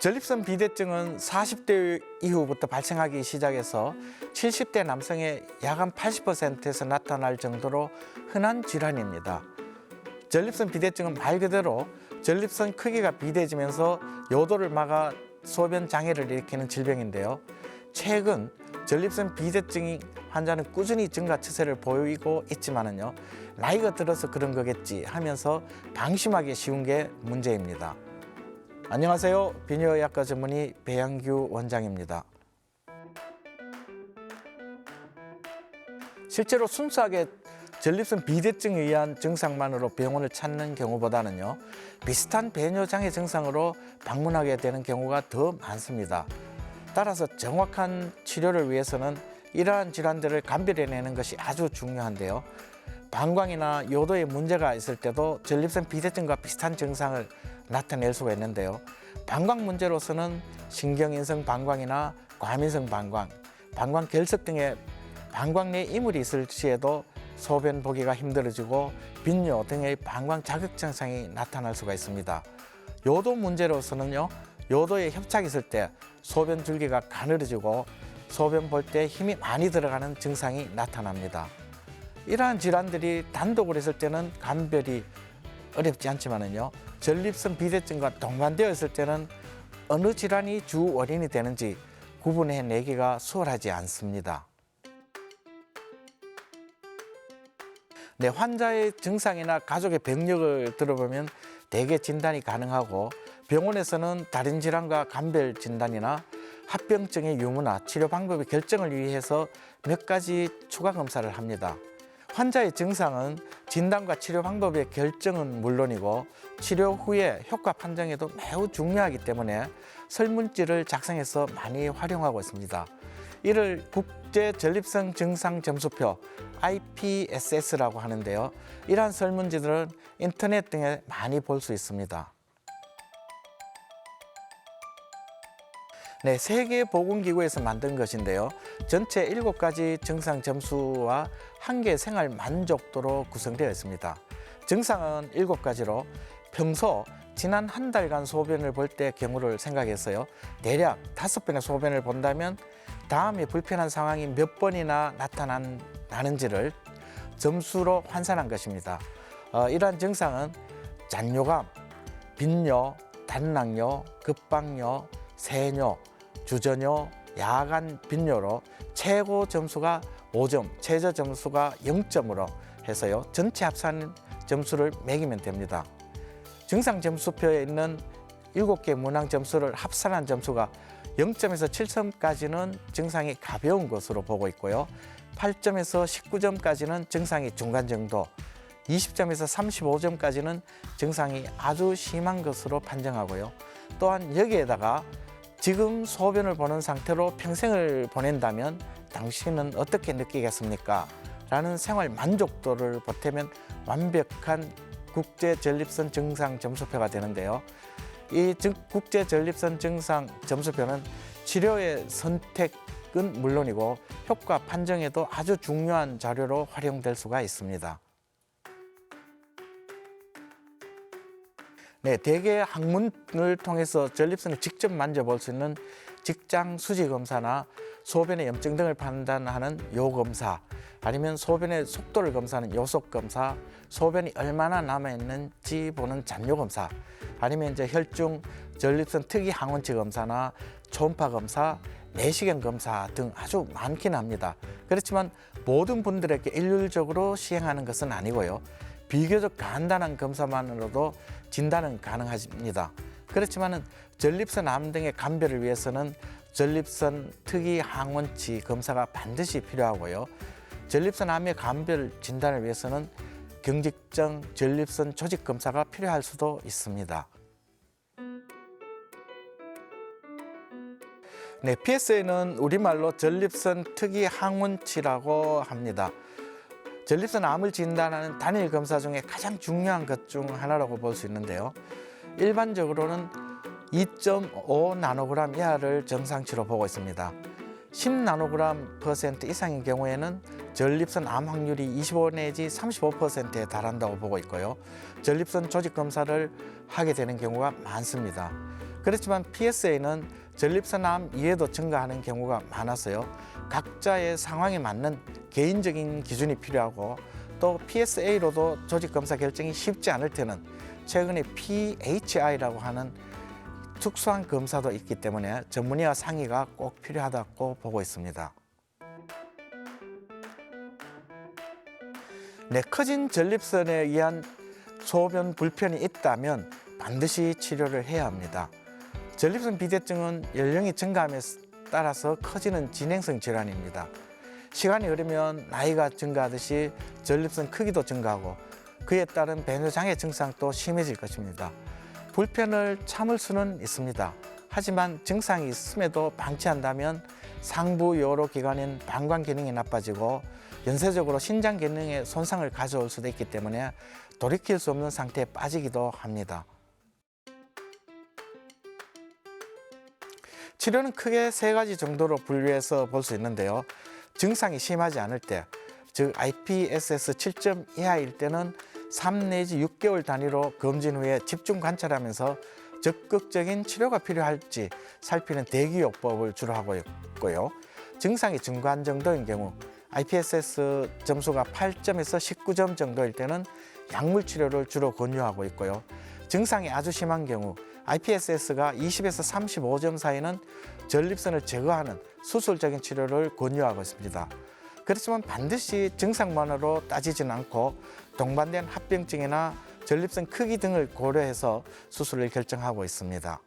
전립선 비대증은 40대 이후부터 발생하기 시작해서 70대 남성의 약 한 80%에서 나타날 정도로 흔한 질환입니다. 전립선 비대증은 말 그대로 전립선 크기가 비대해지면서 요도를 막아 소변 장애를 일으키는 질병인데요. 최근 전립선 비대증 환자는 꾸준히 증가 추세를 보이고 있지만은요. 나이가 들어서 그런 거겠지 하면서 방심하기 쉬운 게 문제입니다. 안녕하세요. 비뇨의학과 전문의 배양규 원장입니다. 실제로 순수하게 전립선 비대증에 의한 증상만으로 병원을 찾는 경우보다는요 비슷한 배뇨 장애 증상으로 방문하게 되는 경우가 더 많습니다. 따라서 정확한 치료를 위해서는 이러한 질환들을 감별해내는 것이 아주 중요한데요. 방광이나 요도에 문제가 있을 때도 전립선 비대증과 비슷한 증상을 나타낼 수가 있는데요. 방광 문제로서는 신경인성 방광이나 과민성 방광, 방광 결석 등의 방광 내 이물이 있을 시에도 소변 보기가 힘들어지고 빈뇨 등의 방광 자극 증상이 나타날 수가 있습니다. 요도 문제로서는요. 요도에 협착이 있을 때 소변 줄기가 가늘어지고 소변 볼 때 힘이 많이 들어가는 증상이 나타납니다. 이러한 질환들이 단독으로 있을 때는 감별이 어렵지 않지만은요. 전립선 비대증과 동반되어 있을 때는 어느 질환이 주 원인이 되는지 구분해내기가 수월하지 않습니다. 네, 환자의 증상이나 가족의 병력을 들어보면 대개 진단이 가능하고 병원에서는 다른 질환과 감별 진단이나 합병증의 유무나 치료 방법의 결정을 위해서 몇 가지 추가 검사를 합니다. 환자의 증상은 진단과 치료 방법의 결정은 물론이고 치료 후에 효과 판정에도 매우 중요하기 때문에 설문지를 작성해서 많이 활용하고 있습니다. 이를 국제 전립선 증상 점수표 IPSS라고 하는데요. 이러한 설문지들은 인터넷 등에 많이 볼 수 있습니다. 네, 세계보건기구에서 만든 것인데요. 전체 일곱 가지 증상 점수와 한 개 생활 만족도로 구성되어 있습니다. 증상은 일곱 가지로 평소 지난 한 달간 소변을 볼 때 경우를 생각했어요. 대략 다섯 번의 소변을 본다면 다음에 불편한 상황이 몇 번이나 나타나는지를 점수로 환산한 것입니다. 어, 이러한 증상은 잔뇨감, 빈뇨, 단락뇨, 급박뇨, 세뇨, 주전뇨, 야간 빈뇨로 최고 점수가 5점, 최저 점수가 0점으로 해서요. 전체 합산 점수를 매기면 됩니다. 증상 점수표에 있는 7개 문항 점수를 합산한 점수가 0점에서 7점까지는 증상이 가벼운 것으로 보고 있고요. 8점에서 19점까지는 증상이 중간 정도, 20점에서 35점까지는 증상이 아주 심한 것으로 판정하고요. 또한 여기에다가 지금 소변을 보는 상태로 평생을 보낸다면 당신은 어떻게 느끼겠습니까? 라는 생활 만족도를 보태면 완벽한 국제 전립선 증상 점수표가 되는데요. 이 증- 국제 전립선 증상 점수표는 치료의 선택은 물론이고 효과 판정에도 아주 중요한 자료로 활용될 수가 있습니다. 네, 대개 항문을 통해서 전립선을 직접 만져볼 수 있는 직장 수지 검사나 소변의 염증 등을 판단하는 요 검사, 아니면 소변의 속도를 검사하는 요속 검사, 소변이 얼마나 남아 있는지 보는 잔뇨 검사, 아니면 이제 혈중 전립선 특이 항원치 검사나 초음파 검사, 내시경 검사 등 아주 많긴 합니다. 그렇지만 모든 분들에게 일률적으로 시행하는 것은 아니고요. 비교적 간단한 검사만으로도 진단은 가능합니다. 그렇지만은 전립선 암 등의 감별을 위해서는 전립선 특이 항원치 검사가 반드시 필요하고요. 전립선 암의 감별 진단을 위해서는 경직성 전립선 조직 검사가 필요할 수도 있습니다. 네, PSA는 우리말로 전립선 특이 항원치라고 합니다. 전립선 암을 진단하는 단일 검사 중에 가장 중요한 것 중 하나라고 볼 수 있는데요. 일반적으로는 2.5 나노그램 이하를 정상치로 보고 있습니다. 10 나노그램 퍼센트 이상인 경우에는 전립선 암 확률이 25 내지 35%에 달한다고 보고 있고요. 전립선 조직 검사를 하게 되는 경우가 많습니다. 그렇지만 PSA는 전립선암 이외에도 증가하는 경우가 많아서요. 각자의 상황에 맞는 개인적인 기준이 필요하고 또 PSA로도 조직 검사 결정이 쉽지 않을 때는 최근에 PHI라고 하는 특수한 검사도 있기 때문에 전문의와 상의가 꼭 필요하다고 보고 있습니다. 네, 커진 전립선에 의한 소변 불편이 있다면 반드시 치료를 해야 합니다. 전립선 비대증은 연령이 증가함에 따라서 커지는 진행성 질환입니다. 시간이 흐르면 나이가 증가하듯이 전립선 크기도 증가하고 그에 따른 배뇨장애 증상도 심해질 것입니다. 불편을 참을 수는 있습니다. 하지만 증상이 있음에도 방치한다면 상부 요로 기관인 방광 기능이 나빠지고 연쇄적으로 신장 기능에 손상을 가져올 수도 있기 때문에 돌이킬 수 없는 상태에 빠지기도 합니다. 치료는 크게 세 가지 정도로 분류해서 볼 수 있는데요. 증상이 심하지 않을 때, 즉 IPSS 7점 이하일 때는 3 내지 6개월 단위로 검진 후에 집중 관찰하면서 적극적인 치료가 필요할지 살피는 대기요법을 주로 하고 있고요. 증상이 중간 정도인 경우 IPSS 점수가 8점에서 19점 정도일 때는 약물 치료를 주로 권유하고 있고요. 증상이 아주 심한 경우 IPSS가 20에서 35점 사이는 전립선을 제거하는 수술적인 치료를 권유하고 있습니다. 그렇지만 반드시 증상만으로 따지지는 않고 동반된 합병증이나 전립선 크기 등을 고려해서 수술을 결정하고 있습니다.